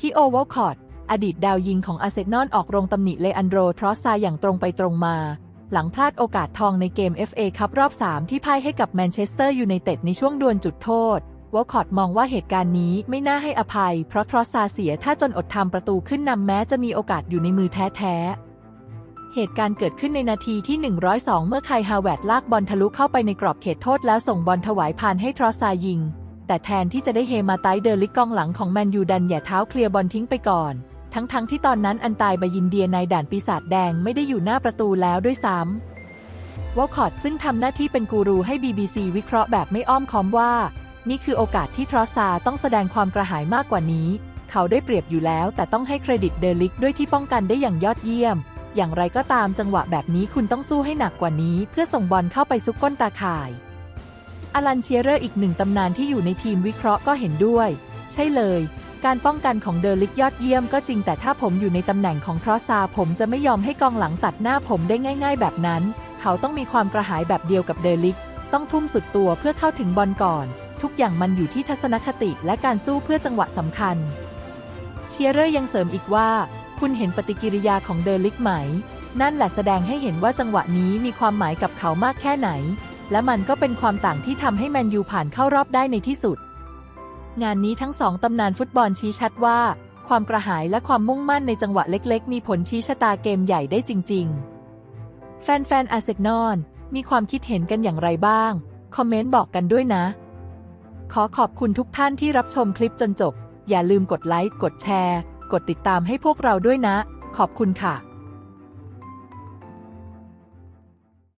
ที่โอเวลคอร์ดอดีตดาวยิงของอาเซนอลออกโรงตำหนิเลอันโดรทรอสซาอย่างตรงไปตรงมา หลังพลาดโอกาสทองในเกม FA คัพรอบ 3 ที่พ่ายให้กับแมนเชสเตอร์ยูไนเต็ดในช่วงดวลจุดโทษวอลคอร์ดมองว่าเหตุการณ์นี้ไม่น่าให้อภัย เพราะทรอสซาเสียถ้าจนอดทำประตูขึ้นนำแม้จะมีโอกาสอยู่ในมือแท้ๆ เหตุการณ์เกิดขึ้นในนาทีที่ 102 เมื่อไคฮาวเวร์ดลากบอลทะลุเข้าไปในกรอบเขตโทษแล้วส่งบอลถวายผ่านให้ทรอสซายิง แต่แทนที่จะได้เฮมาไตเดอร์ลิกกองหลังของแมนยูดันแหย่เท้าเคลียร์บอลทิ้งไปก่อน ทั้งๆทที่ตอนนั้นอันตายบายินเดียในด่านปีศาจแดงไม่ได้อยู่หน้าประตูแล้วด้วยซ้ำวอลคอตซึ่งทำหน้าที่เป็นกูรูให้ BBC วิเคราะห์แบบไม่อ้อมค้อมว่า นี่คือโอกาสที่ทรอสซาต้องแสดงความกระหายมากกว่านี้ เขาได้เปรียบอยู่แล้ว แต่ต้องให้เครดิตเดลิกด้วยที่ป้องกันได้อย่างยอดเยี่ยม อย่างไรก็ตามจังหวะแบบนี้คุณต้องสู้ให้หนักกว่านี้ เพื่อส่งบอลเข้าไปซุกก้นตาข่าย อลันเชียเรอร์อีกหนึ่งตำนานที่อยู่ในทีมวิเคราะห์ก็เห็นด้วย ใช่เลย การป้องกันของเดอร์ลิกยอดเยี่ยมก็จริงแต่ถ้าผมอยู่ในตำแหน่งของทรอสซาผมจะไม่ยอมให้กองหลังตัดหน้าผมได้ง่าย ๆ แบบนั้น เขาต้องมีความกระหายแบบเดียวกับเดอร์ลิก ต้องทุ่มสุดตัวเพื่อเข้าถึงบอลก่อน ทุกอย่างมันอยู่ที่ทัศนคติและการสู้เพื่อจังหวะสำคัญ เชียร์เรอร์ยังเสริมอีกว่า คุณเห็นปฏิกิริยาของเดอร์ลิกไหม นั่นแหละแสดงให้เห็นว่าจังหวะนี้มีความหมายกับเขามากแค่ไหน และมันก็เป็นความต่างที่ทำให้แมนยูผ่านเข้ารอบได้ในที่สุด งานนี้ทั้งสองตำนานฟุตบอลชี้ชัดว่า ความกระหายและความมุ่งมั่นในจังหวะเล็กๆ มีผลชี้ชะตาเกมใหญ่ได้จริง ๆ แฟนๆอาร์เซนอลมีความคิดเห็นกันอย่างไรบ้าง คอมเมนต์บอกกันด้วยนะ ขอขอบคุณทุกท่านที่รับชมคลิปจนจบ อย่าลืมกดไลค์ กดแชร์ กดติดตามให้พวกเราด้วยนะ ขอบคุณค่ะ